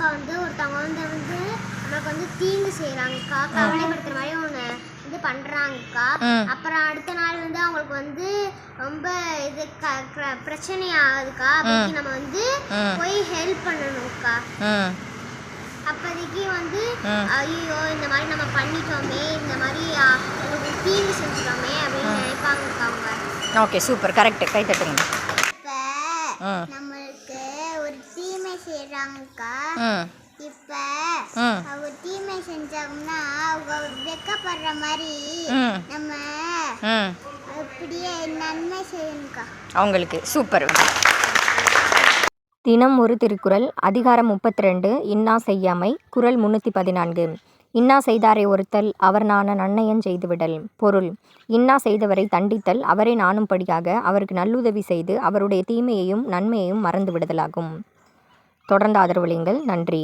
அப்போ வந்து ஒருத்தவங்க வந்து வந்து நமக்கு வந்து தீங்கு செய்கிறாங்கக்கா கவலைப்படுத்துற மாதிரி ஒன்று இது பண்ணுறாங்கக்கா. அப்புறம் அடுத்த நாள் வந்து அவங்களுக்கு வந்து ரொம்ப இது க க- பிரச்சனை ஆகுதுக்கா அப்போதைக்கு நம்ம வந்து. போய் ஹெல்ப் பண்ணணும்க்கா ம் அப்போதைக்கு வந்து. ஐயோ இந்த மாதிரி நம்ம பண்ணிட்டோமே இந்த மாதிரி ஆ, நமக்கு தீங்கு செஞ்சிட்டோமே அப்படின்னு நினைப்பாங்கக்கா அவங்க. Okay super. கரெக்ட். கை தட்டுங்க. இப்போ ம் நம்மளுக்கு ஒரு தீமை செய்கிறாங்கக்கா இப்போ அவங்க தீமை செஞ்சாங்கன்னா அவங்க வெக்கப்படுற மாதிரி நம்ம அப்படியே நன்மை செய்யணும்க்கா அவங்களுக்கு சூப்பர். தினம் ஒரு திருக்குறள் அதிகாரம் முப்பத்தி ரெண்டு இன்னா செய்யாமை குறள் முன்னூற்றி பதினான்கு. இன்னா செய்தாரை ஒருத்தல் அவர் நாண நன்னயன் செய்துவிடல். பொருள் இன்னா செய்தவரை தண்டித்தல் அவரை நாணும்படியாக அவருக்கு நல்லுதவி செய்து அவருடைய தீமையையும் நன்மையையும் மறந்து விடுதலாகும் தொடர்ந்து ஆதரவளியுங்கள். நன்றி.